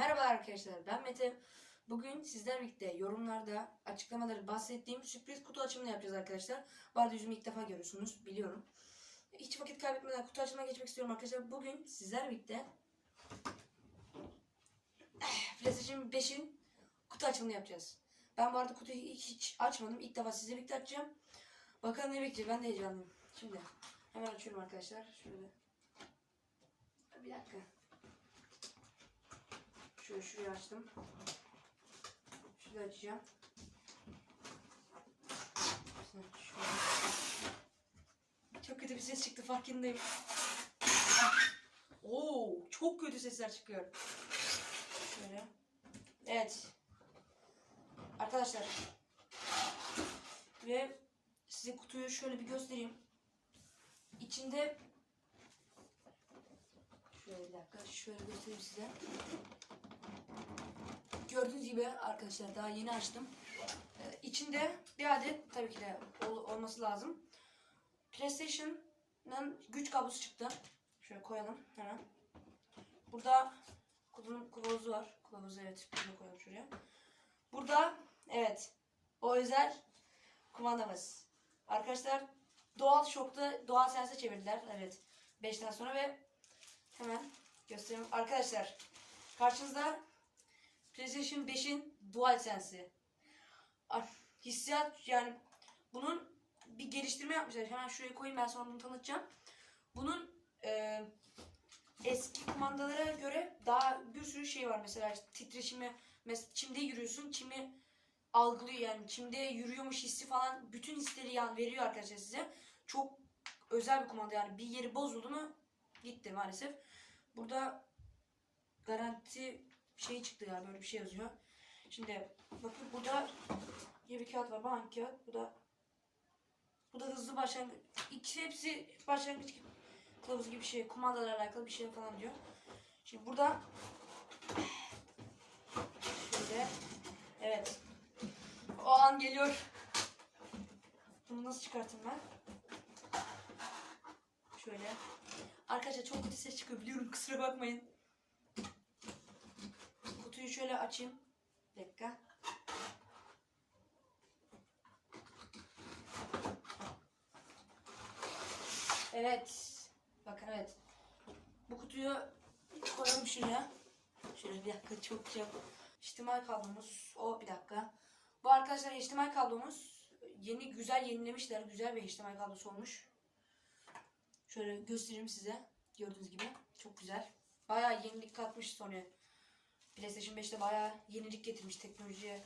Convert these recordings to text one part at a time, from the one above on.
Merhaba arkadaşlar ben Mete. Bugün sizler birlikte yorumlarda açıklamaları bahsettiğim sürpriz kutu açımını yapacağız arkadaşlar. Bu arada yüzümü ilk defa görüyorsunuz biliyorum. Hiç vakit kaybetmeden kutu açımına geçmek istiyorum arkadaşlar. Bugün sizler birlikte eh, PlayStation 5'in kutu açımını yapacağız. Ben bu arada kutuyu hiç, hiç açmadım. İlk defa sizle birlikte açacağım. Bakalım ne bekleyecek ben de heyecanlıyım. Şimdi hemen açıyorum arkadaşlar. Şöyle. Bir dakika. Şöyle şurayı açtım. Şurayı açacağım. Çok kötü bir ses çıktı farkındayım. Oo, çok kötü sesler çıkıyor. Şöyle. Evet. Arkadaşlar. Ve size kutuyu şöyle bir göstereyim. İçinde Şöyle bir dakika şöyle göstereyim size. Gördüğünüz gibi arkadaşlar daha yeni açtım. Ee, içinde bir adet tabii ki de ol- olması lazım. PlayStation'ın güç kablosu çıktı. Şöyle koyalım hemen. Burada kutunun kılavuzu var. Kılavuzu evet. Bunu koyalım şuraya. Burada evet o özel kumandamız. Arkadaşlar doğal şokta doğal sense çevirdiler. Evet. 5'ten sonra ve hemen göstereyim. Arkadaşlar karşınızda PlayStation 5'in DualSense'i. Ar- Hissiyat yani bunun bir geliştirme yapmışlar. Hemen şuraya koyayım ben sonra bunu tanıtacağım. Bunun e, eski kumandalara göre daha bir sürü şey var mesela titreşimi mesela çimde yürüyorsun çimi algılıyor yani çimde yürüyormuş hissi falan bütün hisleri yan veriyor arkadaşlar size. Çok özel bir kumanda yani bir yeri bozuldu mu gitti maalesef. Burada garanti şey çıktı ya böyle bir şey yazıyor. Şimdi bakın burada yine bir kağıt var bank kağıt. Bu da bu da hızlı başlangıç. İkisi hepsi başlangıç kılavuzu gibi bir şey. Kumandalarla alakalı bir şey falan diyor. Şimdi burada şöyle evet o an geliyor. Bunu nasıl çıkartayım ben? Şöyle. Arkadaşlar çok kötü ses çıkıyor biliyorum kusura bakmayın. Şöyle açayım. Bir dakika. Evet. Bakın evet. Bu kutuyu koyalım şuraya. Şöyle bir dakika çok çok. HDMI kablomuz. O bir dakika. Bu arkadaşlar HDMI kablomuz. Yeni güzel yenilemişler. Güzel bir HDMI kablosu olmuş. Şöyle göstereyim size. Gördüğünüz gibi. Çok güzel. Bayağı yenilik katmış Sony. PlayStation 5'te bayağı yenilik getirmiş teknolojiye.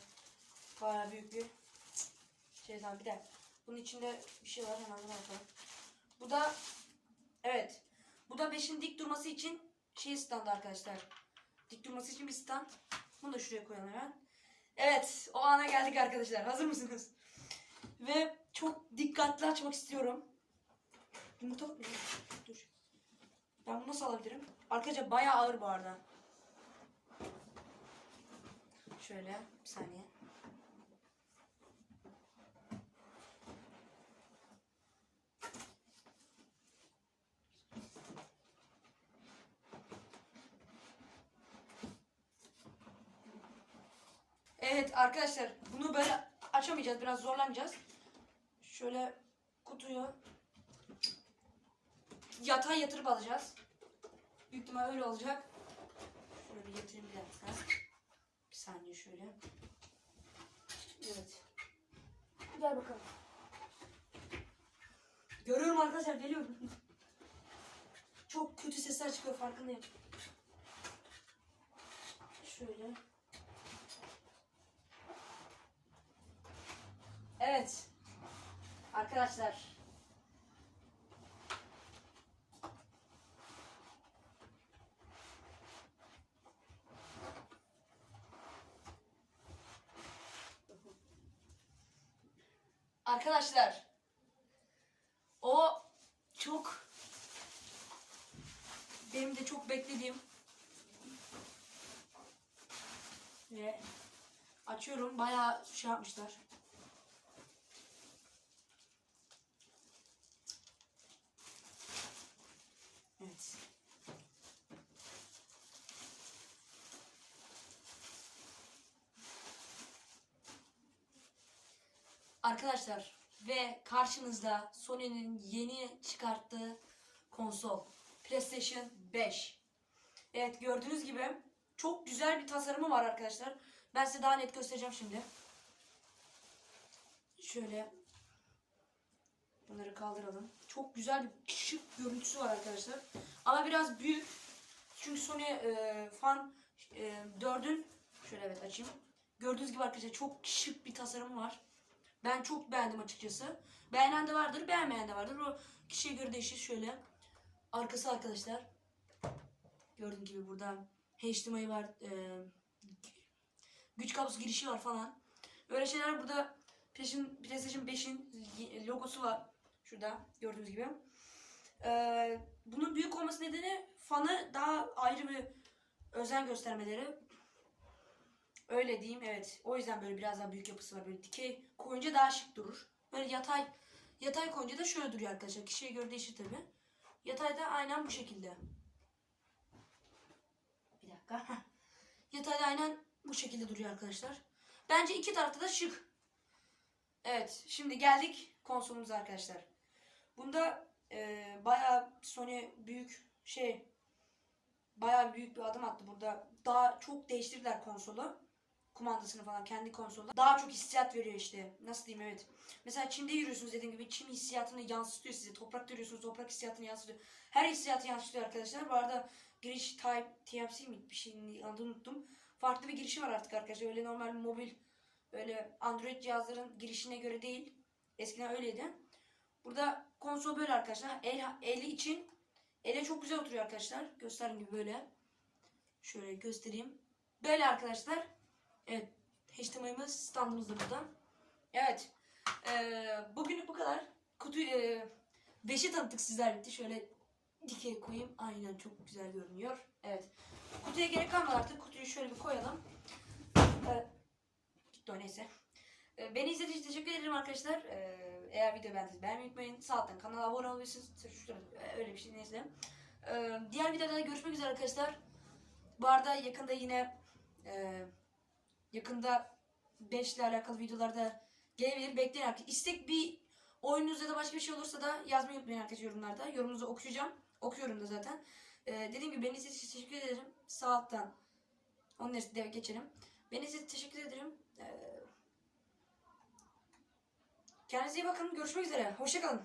Bayağı büyük bir şey tamam bir de bunun içinde bir şey var hemen buna bakalım. Bu da evet. Bu da 5'in dik durması için şey standı arkadaşlar. Dik durması için bir stand. Bunu da şuraya koyalım hemen. Evet, o ana geldik arkadaşlar. Hazır mısınız? Ve çok dikkatli açmak istiyorum. Yumurta dur. Ben bunu nasıl alabilirim? Arkadaşlar bayağı ağır bu arada. Şöyle bir saniye. Evet arkadaşlar bunu böyle açamayacağız. Biraz zorlanacağız. Şöyle kutuyu yatay yatırıp alacağız. Büyük ihtimal öyle olacak. Şöyle yatırayım bir dakika. Bir saniye şöyle. Evet. Gel bakalım. Görüyorum arkadaşlar geliyorum. Çok kötü sesler çıkıyor farkındayım. Şöyle. Evet. Arkadaşlar. Arkadaşlar. O çok benim de çok beklediğim ve açıyorum bayağı şey yapmışlar. Evet. Arkadaşlar ve karşınızda Sony'nin yeni çıkarttığı konsol PlayStation 5. Evet gördüğünüz gibi çok güzel bir tasarımı var arkadaşlar. Ben size daha net göstereceğim şimdi. Şöyle bunları kaldıralım. Çok güzel bir şık görüntüsü var arkadaşlar. Ama biraz büyük. Çünkü Sony e, Fan e, 4'ün şöyle evet açayım. Gördüğünüz gibi arkadaşlar çok şık bir tasarımı var. Ben çok beğendim açıkçası. Beğenen de vardır, beğenmeyen de vardır. O kişiye göre değişir şöyle. Arkası arkadaşlar. Gördüğünüz gibi burada HDMI var. e, güç kablosu girişi var falan. Öyle şeyler burada PlayStation, PlayStation 5'in logosu var. Şurada gördüğünüz gibi. Ee, bunun büyük olması nedeni fanı daha ayrı bir özen göstermeleri. Öyle diyeyim evet. O yüzden böyle biraz daha büyük yapısı var. Böyle dikey koyunca daha şık durur. Böyle yatay yatay koyunca da şöyle duruyor arkadaşlar. Kişiye göre değişir tabi. Yatayda aynen bu şekilde. Bir dakika. Yatayda aynen bu şekilde duruyor arkadaşlar. Bence iki tarafta da şık. Evet, şimdi geldik konsolumuza arkadaşlar. Bunda e, bayağı Sony büyük şey bayağı büyük bir adım attı burada. Daha çok değiştirdiler konsolu. Kumandasını falan kendi konsolda. Daha çok hissiyat veriyor işte. Nasıl diyeyim evet. Mesela Çim'de yürüyorsunuz dediğim gibi Çim hissiyatını yansıtıyor size. Toprakta yürüyorsunuz toprak hissiyatını yansıtıyor. Her hissiyatı yansıtıyor arkadaşlar. Bu arada giriş Type TMC mi bir şeyin adını unuttum. Farklı bir girişi var artık arkadaşlar. Öyle normal mobil öyle Android cihazların girişine göre değil. Eskiden öyleydi. Burada konsol böyle arkadaşlar. El, eli için ele çok güzel oturuyor arkadaşlar. Gösterdiğim gibi böyle. Şöyle göstereyim. Böyle arkadaşlar. Evet. HDMI'miz standımız da burada. Evet. Ee, bugünlük bu kadar. Kutu e, 5'i tanıttık sizlerle. Şöyle dikey koyayım. Aynen çok güzel görünüyor. Evet. Kutuya gerek kalmadı artık. Kutuyu şöyle bir koyalım. Evet. Gitti o neyse. Ee, Beni izlediğiniz için teşekkür ederim arkadaşlar. Ee, eğer video beğendiyseniz beğenmeyi unutmayın. Sağ alttan kanala abone olabilirsiniz. E, öyle bir şey neyse. Ee, diğer videoda görüşmek üzere arkadaşlar. Bu arada yakında yine e, yakında 5 ile alakalı videolarda gelebilir. Bekleyin arkadaşlar. İstek bir oyununuz ya da başka bir şey olursa da yazmayı unutmayın arkadaşlar yorumlarda. Yorumunuzu okuyacağım. Okuyorum da zaten. Ee, dediğim gibi beni için teşekkür ederim. Sağ alttan onun üstüne geçelim. Beni için teşekkür ederim. Ee, kendinize iyi bakın. Görüşmek üzere. Hoşçakalın.